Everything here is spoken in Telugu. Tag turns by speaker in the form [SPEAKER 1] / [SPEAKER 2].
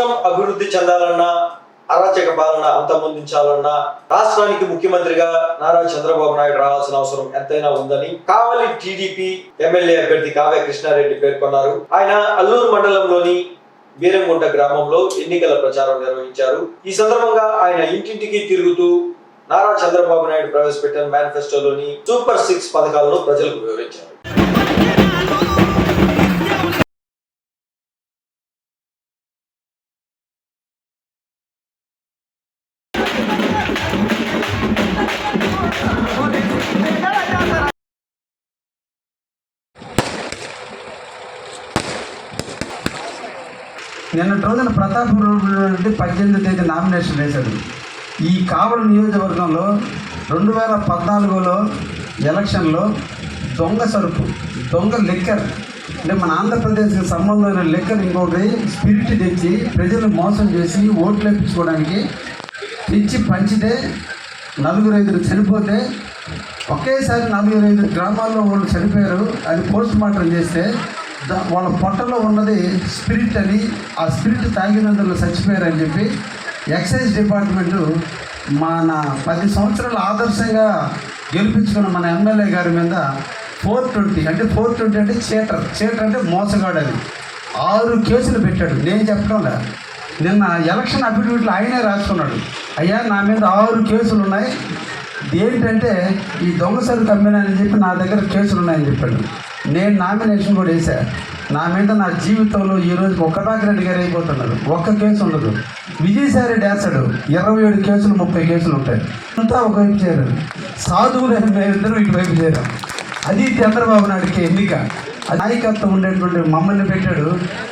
[SPEAKER 1] రాష్ట్రం అభివృద్ధి చెందాలన్నా అరాచక పాలన అంతమొందించాలన్నా రాష్ట్రానికి ముఖ్యమంత్రిగా నారా చంద్రబాబు నాయుడు రావాల్సిన అవసరం ఎంతైనా ఉందని కావలి టీడీపీ ఎమ్మెల్యే అభ్యర్థి కావ్య కృష్ణారెడ్డి పేర్కొన్నారు. ఆయన అల్లూరు మండలంలోని బీరంగుంట గ్రామంలో ఎన్నికల ప్రచారం నిర్వహించారు. ఈ సందర్భంగా ఆయన ఇంటింటికి తిరుగుతూ నారా చంద్రబాబు నాయుడు ప్రవేశపెట్టిన మేనిఫెస్టోలోని సూపర్ సిక్స్ పథకాలను ప్రజలకు వివరించారు.
[SPEAKER 2] నిన్నటి రోజున ప్రతాపపురం నుండి పద్దెనిమిది తేదీ నామినేషన్ వేశాడు. ఈ కావలి నియోజకవర్గంలో రెండు వేల పద్నాలుగులో ఎలక్షన్లో దొంగ సరుకు దొంగ లిక్కర్ అంటే మన ఆంధ్రప్రదేశ్కి సంబంధమైన లిక్కర్ ఇంకోటి స్పిరిట్ తెచ్చి ప్రజలు మోసం చేసి ఓట్లు వేయించుకోవడానికి తెచ్చి పంచితే నలుగురు ఐదుగురు చనిపోతే ఒకేసారి నలుగురు ఐదు గ్రామాల్లో వాళ్ళు చనిపోయారు. అది పోస్ట్ మార్టం చేస్తే వాళ్ళ పొట్టలో ఉన్నది స్పిరిట్ అని ఆ స్పిరిట్ తాగినందులో చచ్చిపోయారని చెప్పి ఎక్సైజ్ డిపార్ట్మెంటు మన పది సంవత్సరాలు ఆదర్శంగా గెలిపించుకున్న మన ఎమ్మెల్యే గారి మీద ఫోర్ ట్వంటీ అంటే ఫోర్ ట్వంటీ అంటే చీటర్ చీటర్ అంటే మోసగాడు అని ఆరు కేసులు పెట్టాడు. నేను చెప్పడం లే నిన్న ఎలక్షన్ అఫిడవిట్లు ఆయనే రాసుకున్నాడు. అయ్యా నా మీద ఆరు కేసులు ఉన్నాయి. ఏంటంటే ఈ దొంగ సరుకు అమ్మినానని చెప్పి నా దగ్గర కేసులు ఉన్నాయని చెప్పాడు. నేను నామినేషన్ కూడా వేసా. నా మీద నా జీవితంలో ఈరోజు రోజు రెడ్డి గారు అయిపోతున్నారు. ఒక్క కేసు ఉండదు. విజయసాయి రెడ్డి వేస్తాడు. ఇరవై ఏడు కేసులు ముప్పై కేసులు ఉంటాయి. అంతా ఒకవైపు చేరారు. సాధువులు మేమిద్దరం ఇటువైపు చేరాం. అది చంద్రబాబు నాయుడికి ఎన్నిక. నాయకత్వం ఉండేటువంటి మమ్మల్ని పెట్టాడు.